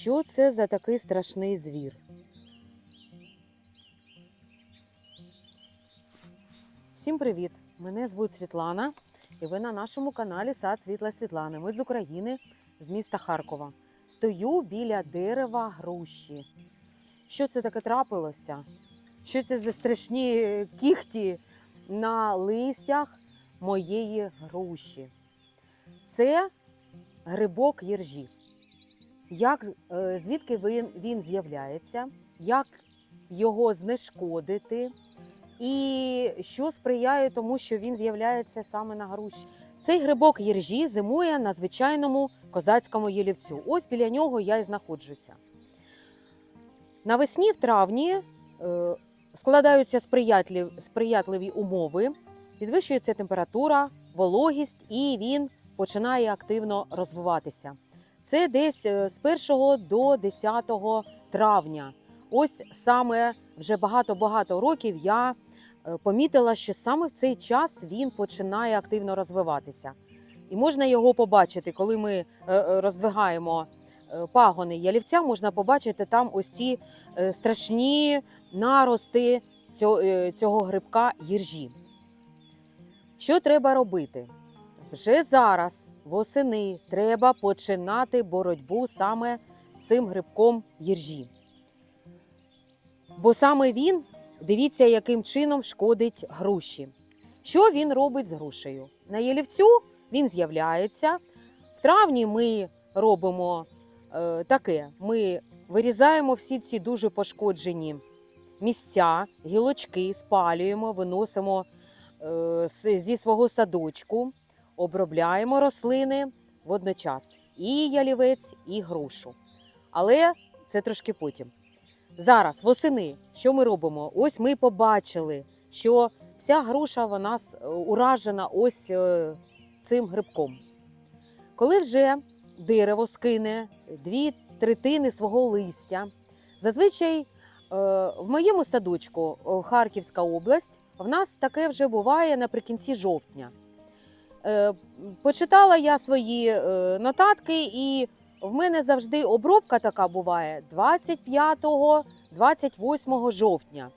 Що це за такий страшний звір? Всім привіт! Мене звуть Світлана, і ви на нашому каналі Сад Світла Світлани. Ми з України, з міста Харкова. Стою біля дерева груші. Що це таке трапилося? Що це за страшні кіхті на листях моєї груші? Це грибок єржі. Як, е, звідки він, він з'являється, як його знешкодити, і що сприяє тому, що він з'являється саме на груші. Цей грибок єржі зимує на звичайному козацькому ялівцю. Ось біля нього я і знаходжуся. Навесні в травні е, складаються сприятливі умови, підвищується температура, вологість, і він починає активно розвиватися. Це десь е, з 1 до 10 травня. Ось саме вже багато-багато років я е, помітила, що саме в цей час він починає активно розвиватися. І можна його побачити, коли ми е, роздвигаємо пагони ялівця, можна побачити там ось ці страшні нарости цього грибка їржі. Що треба робити? Вже зараз, восени, треба починати боротьбу саме з цим грибком їржі. Бо саме він, дивіться, яким чином шкодить груші. Що він робить з грушею? На ялівцю він з'являється. В травні ми робимо е, таке: ми вирізаємо всі ці дуже пошкоджені місця, гілочки, спалюємо, виносимо е, зі свого садочку, обробляємо рослини водночас і ялівець, і грушу. Але це трошки потім. Зараз, восени, що ми робимо? Ось ми побачили, що вся груша вона е, уражена ось е, цим грибком. Коли вже дерево скине дві третини свого листя, зазвичай е, в моєму садочку Харківська область, в нас таке вже буває наприкінці жовтня. Е, Почитала я свої е, нотатки, і в мене завжди обробка така буває 25-28 жовтня,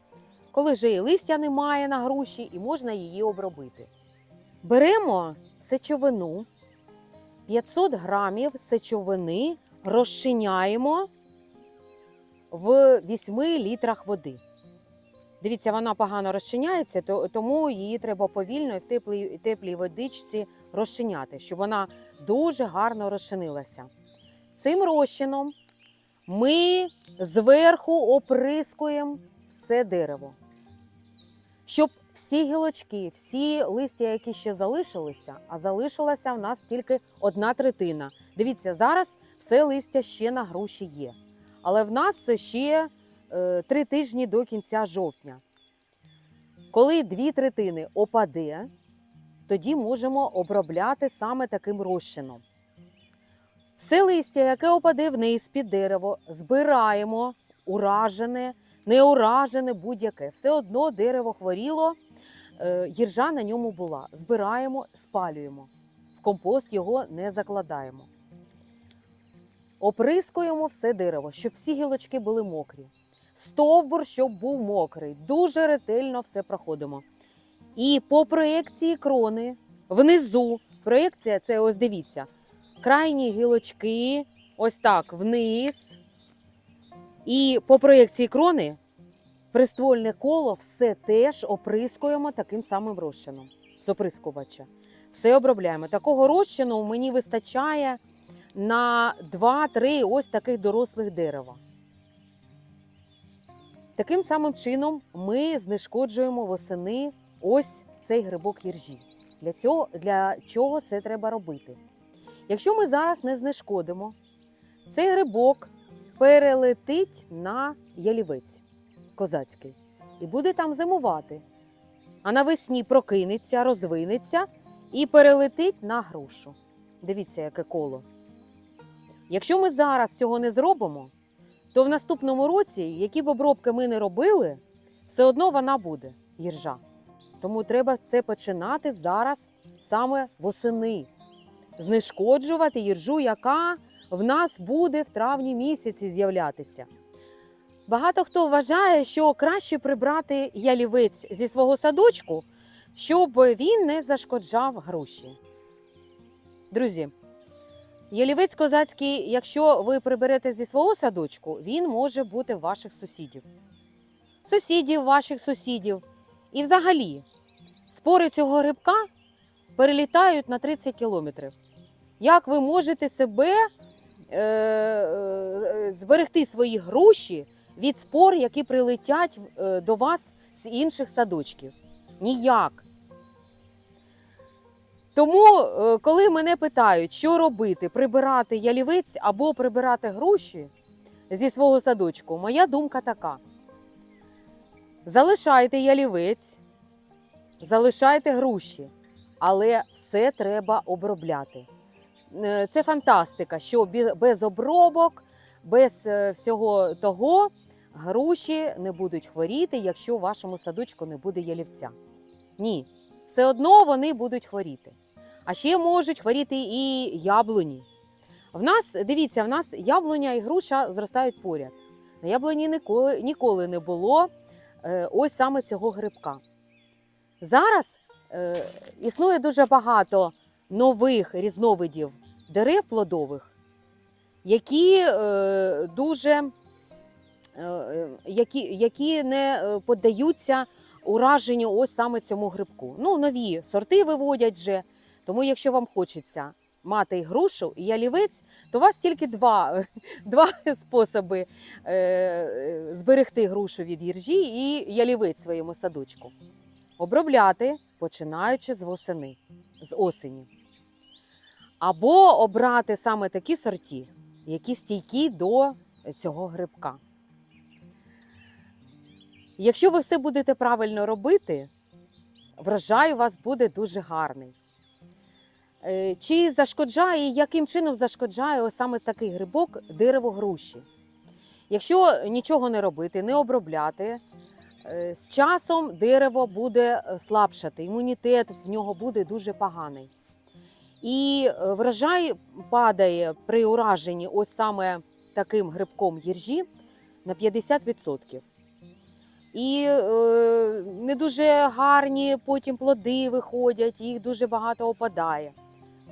коли вже і листя немає на груші, і можна її обробити. Беремо сечовину, 500 грамів сечовини розчиняємо в 8 літрах води. Дивіться, вона погано розчиняється, то- тому її треба повільно і в теплій, теплій водичці розчиняти, щоб вона дуже гарно розчинилася. Цим розчином ми зверху оприскуємо все дерево, щоб всі гілочки, всі листя, які ще залишилися, а залишилася в нас тільки одна третина. Дивіться, зараз все листя ще на груші є. Але в нас ще три тижні до кінця жовтня. Коли дві третини опаде, тоді можемо обробляти саме таким розчином. Все листя, яке опаде вниз під дерево, збираємо уражене, неуражене будь-яке. Все одно дерево хворіло, е, їржа на ньому була. Збираємо, спалюємо. В компост його не закладаємо. Оприскуємо все дерево, щоб всі гілочки були мокрі. Стовбур, щоб був мокрий. Дуже ретельно все проходимо. І по проекції крони внизу. Проекція це ось дивіться. Крайні гілочки, ось так вниз. І по проекції крони приствольне коло все теж оприскуємо таким самим розчином з оприскувача. Все обробляємо. Такого розчину мені вистачає на 2-3 ось таких дорослих дерева. Таким самим чином ми знешкоджуємо восени ось цей грибок їржі. Для, цього, для чого це треба робити? Якщо ми зараз не знешкодимо, цей грибок перелетить на ялівець козацький і буде там зимувати. А навесні прокинеться, розвинеться і перелетить на грушу. Дивіться, яке коло. Якщо ми зараз цього не зробимо, то в наступному році, які б обробки ми не робили, все одно вона буде їржа. Тому треба це починати зараз саме восени. Знешкоджувати їржу, яка в нас буде в травні місяці з'являтися. Багато хто вважає, що краще прибрати ялівець зі свого садочку, щоб він не зашкоджав груші. Друзі, ялівець козацький, якщо ви приберете зі свого садочку, він може бути ваших сусідів. Сусідів ваших сусідів. І взагалі, спори цього грибка перелітають на 30 кілометрів. Як ви можете себе е, е, зберегти свої груші від спор, які прилетять е, до вас з інших садочків? Ніяк. Тому, е, коли мене питають, що робити, прибирати ялівець або прибирати груші зі свого садочку, моя думка така: залишайте ялівець, залишайте груші, але все треба обробляти. Е, Це фантастика, що без обробок, без е, всього того груші не будуть хворіти, якщо в вашому садочку не буде ялівця. Ні, все одно вони будуть хворіти. А ще можуть хворіти і яблуні. В нас, дивіться, в нас яблуня і груша зростають поряд. На яблуні ніколи, ніколи не було е, ось саме цього грибка. Зараз е, існує дуже багато нових різновидів дерев плодових, які е, дуже е, е, які, які не е, поддаються ураженню ось саме цьому грибку. Ну, нові сорти виводять вже. Тому, якщо вам хочеться мати грушу, і ялівець, то у вас тільки два, два способи е, е, зберегти грушу від їржі і ялівець в своєму садочку. Обробляти, починаючи з восени, з осені. Або обрати саме такі сорти, які стійкі до цього грибка. Якщо ви все будете правильно робити, врожай у вас буде дуже гарний. Е, Чи зашкоджає, яким чином зашкоджає ось саме такий грибок дерево груші? Якщо нічого не робити, не обробляти, е, з часом дерево буде е, слабшати, імунітет в нього буде дуже поганий. І врожай падає при ураженні ось саме таким грибком їржі на 50%. І е, не дуже гарні потім плоди виходять, їх дуже багато опадає.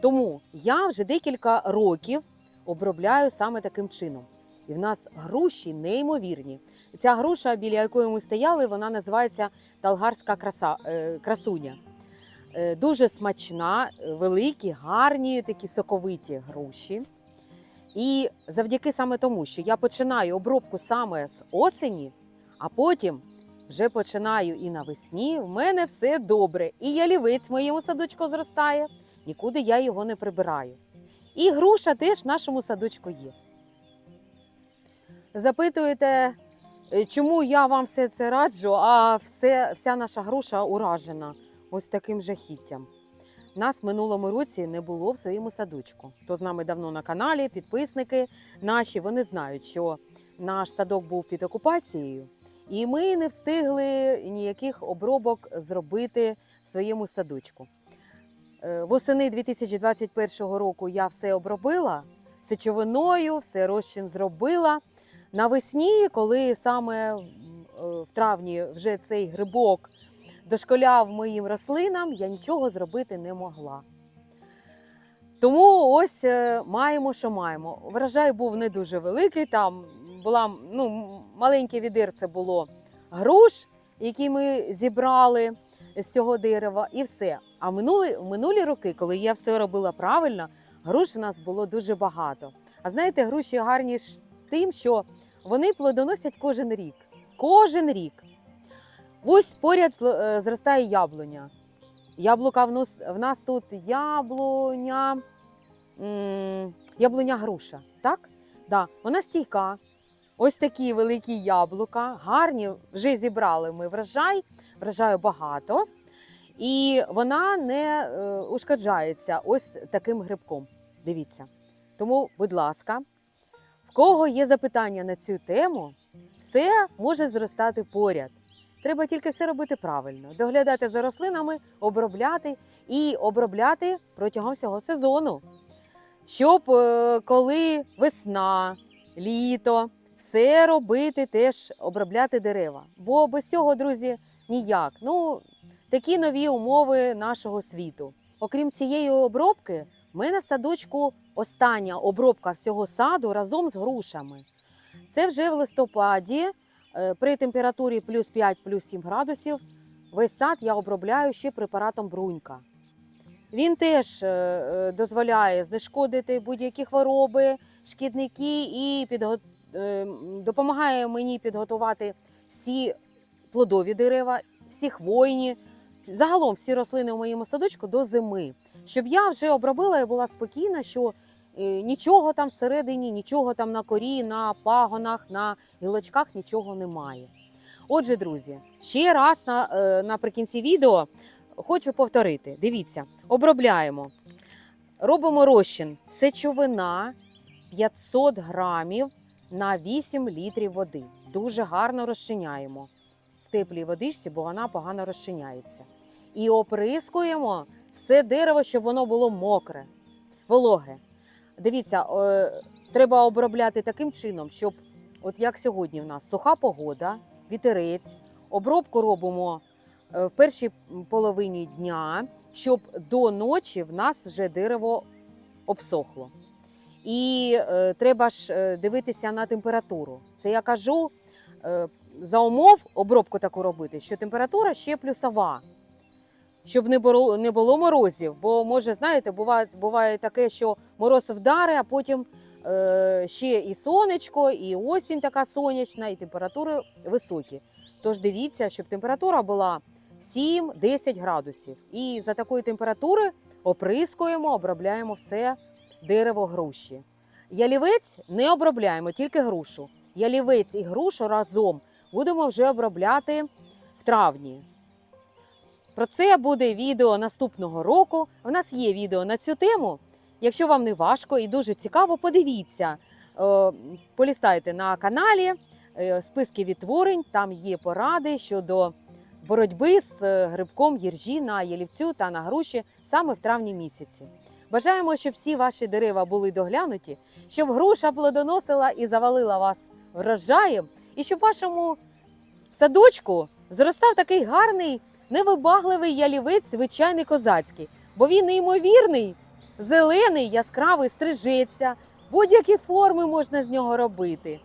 Тому я вже декілька років обробляю саме таким чином. І в нас груші неймовірні. Ця груша, біля якої ми стояли, вона називається талгарська краса, е, красуня. Е, дуже смачна, великі, гарні, такі соковиті груші. І завдяки саме тому, що я починаю обробку саме з осені, а потім вже починаю і навесні, в мене все добре. І ялівець в моєму садочку зростає, нікуди я його не прибираю. І груша теж в нашому садочку є. Запитуєте, е, чому я вам все це раджу, а все, вся наша груша уражена ось таким жахіттям. Нас в минулому році не було в своєму садочку. Хто з нами давно на каналі, підписники наші, вони знають, що наш садок був під окупацією, і ми не встигли ніяких обробок зробити в своєму садочку. Е, Восени 2021 року я все обробила сечовиною, все розчин зробила. Навесні, коли саме е, в травні вже цей грибок дошколяв моїм рослинам, я нічого зробити не могла. Тому ось е, маємо, що маємо. Врожай був не дуже великий. Там була ну, маленьке відерце було груш, які ми зібрали з цього дерева, і все. А минулі, в минулі роки, коли я все робила правильно, груш в нас було дуже багато. А знаєте, груші гарні тим, що вони плодоносять кожен рік. Кожен рік. Ось поряд е, зростає яблуня. Яблука в нас, в нас тут яблуня, яблуня груша. Так? Да. Вона стійка. Ось такі великі яблука, гарні, вже зібрали ми врожай, врожаю багато. І вона не е, ушкоджається ось таким грибком. Дивіться. Тому, будь ласка, в кого є запитання на цю тему, все може зростати поряд. Треба тільки все робити правильно, доглядати за рослинами, обробляти і обробляти протягом всього сезону. щоб е, коли весна, літо, все робити, теж обробляти дерева. Бо без цього, друзі, ніяк. Ну, такі нові умови нашого світу. Окрім цієї обробки, в мене в садочку остання обробка всього саду разом з грушами. Це вже в листопаді е, при температурі плюс 5, плюс 7 градусів. Весь сад я обробляю ще препаратом брунька. Він теж е, е, дозволяє знешкодити будь-які хвороби, шкідники і підго... е, м, допомагає мені підготувати всі плодові дерева, всі хвойні, загалом всі рослини в моєму садочку до зими. Щоб я вже обробила і була спокійна, що е, нічого там всередині, нічого там на корі, на пагонах, на гілочках нічого немає. Отже, друзі, ще раз на, е, наприкінці відео хочу повторити. Дивіться, обробляємо. Робимо розчин сечовина 500 грамів на 8 літрів води. Дуже гарно розчиняємо в теплій водичці, бо вона погано розчиняється. І оприскуємо все дерево, щоб воно було мокре, вологе. Дивіться, е, треба обробляти таким чином, щоб, от як сьогодні в нас суха погода, вітерець, обробку робимо е, в першій половині дня, щоб до ночі в нас вже дерево обсохло. І е, треба ж е, дивитися на температуру. Це я кажу е, за умов обробку таку робити, що температура ще плюсова, щоб не було, не було морозів. Бо може, знаєте, буває, буває таке, що мороз вдари, а потім е, ще і сонечко, і осінь така сонячна, і температури високі. Тож дивіться, щоб температура була 7-10 градусів. І за такої температури оприскуємо, обробляємо все дерево груші. Ялівець не обробляємо, тільки грушу. Ялівець і грушу разом будемо вже обробляти в травні. Про це буде відео наступного року. У нас є відео на цю тему. Якщо вам не важко і дуже цікаво, подивіться, Е, полістайте на каналі е, списки відтворень. Там є поради щодо боротьби з е, грибком їржі на ялівцю та на груші саме в травні місяці. Бажаємо, щоб всі ваші дерева були доглянуті, щоб груша плодоносила і завалила вас врожаєм, і щоб вашому садочку зростав такий гарний, невибагливий ялівець, звичайний козацький, бо він неймовірний, зелений, яскравий, стрижеться, будь-які форми можна з нього робити.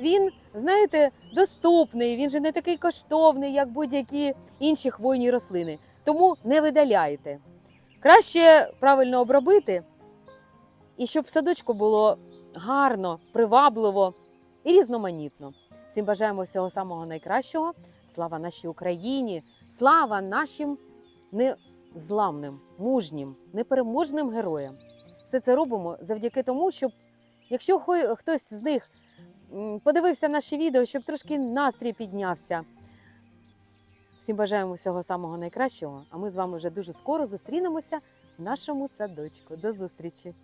Він, знаєте, доступний, він же не такий коштовний, як будь-які інші хвойні рослини. Тому не видаляйте. Краще правильно обробити, і щоб в садочку було гарно, привабливо і різноманітно. Всім бажаємо всього самого найкращого. Слава нашій Україні! Слава нашим незламним, мужнім, непереможним героям! Все це робимо завдяки тому, щоб якщо хтось з них подивився наші відео, щоб трошки настрій піднявся. Всім бажаємо всього самого найкращого, а ми з вами вже дуже скоро зустрінемося в нашому садочку. До зустрічі!